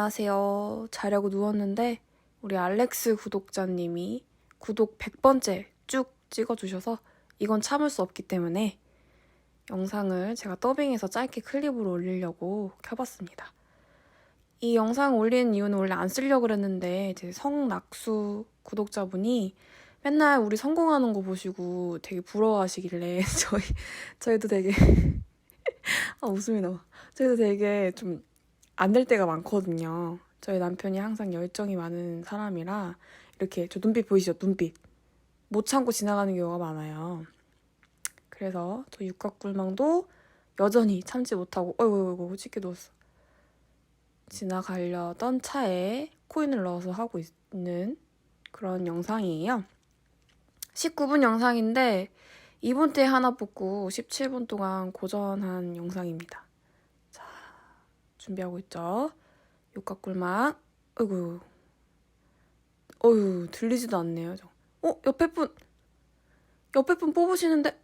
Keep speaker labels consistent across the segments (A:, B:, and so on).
A: 안녕하세요. 자려고 누웠는데 우리 알렉스 구독자님이 구독 100번째 쭉 찍어주셔서 이건 참을 수 없기 때문에 영상을 제가 더빙해서 짧게 클립으로 올리려고 켜봤습니다. 이 영상 올리는 이유는 원래 안 쓰려고 그랬는데 제 성낙수 구독자분이 맨날 우리 성공하는 거 보시고 되게 부러워하시길래 저희 저희도 되게 아 웃음이 나와. 저희도 되게 좀 안 될 때가 많거든요. 저희 남편이 항상 열정이 많은 사람이라 이렇게 저 눈빛 보이시죠? 눈빛 못 참고 지나가는 경우가 많아요. 그래서 저 육각굴망도 여전히 참지 못하고 어이구 어이구 찢게 누웠어. 지나가려던 차에 코인을 넣어서 하고 있는 그런 영상이에요. 19분 영상인데 2분 때 하나 뽑고 17분 동안 고전한 영상입니다. 자, 준비하고 있죠. 육각굴망. 어이구. 어휴, 들리지도 않네요. 저. 어, 옆에 분. 옆에 분 뽑으시는데?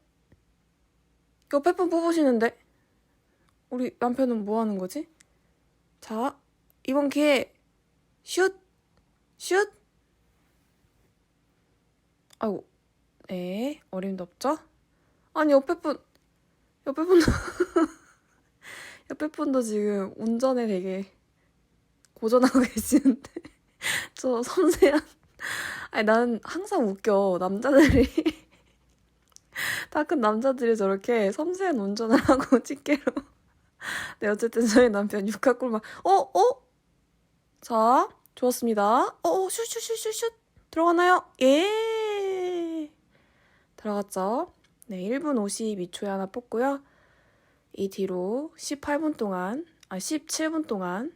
A: 옆에 분 뽑으시는데? 우리 남편은 뭐 하는 거지? 자, 이번 기회 슛! 슛! 아이고, 네, 어림도 없죠? 아니, 옆에 분, 옆에 분도, 옆에 분도 지금 운전에 되게 고전하고 계시는데. 저 섬세한. 아니, 나는 항상 웃겨. 남자들이. 다 큰 남자들이 저렇게 섬세한 운전을 하고 집게로. 네, 어쨌든 저희 남편 육각골만. 어, 어? 자, 좋았습니다. 어, 어, 슛슛슛슛슛. 들어가나요? 예. 들어갔죠? 네, 1분 52초에 하나 뽑고요. 이 뒤로 18분 동안, 아, 17분 동안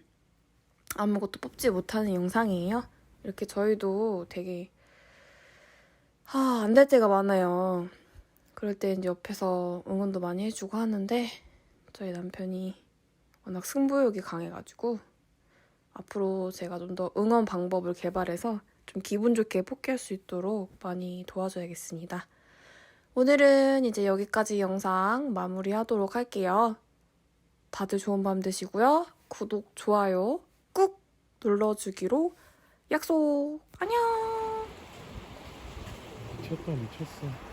A: 아무것도 뽑지 못하는 영상이에요. 이렇게 저희도 되게, 아, 안 될 때가 많아요. 그럴 때 이제 옆에서 응원도 많이 해주고 하는데, 저희 남편이 워낙 승부욕이 강해가지고, 앞으로 제가 좀 더 응원 방법을 개발해서 좀 기분 좋게 뽑기할 수 있도록 많이 도와줘야겠습니다. 오늘은 이제 여기까지 영상 마무리하도록 할게요. 다들 좋은 밤 되시고요. 구독, 좋아요 꾹 눌러주기로 약속. 안녕!
B: 미쳤다 미쳤어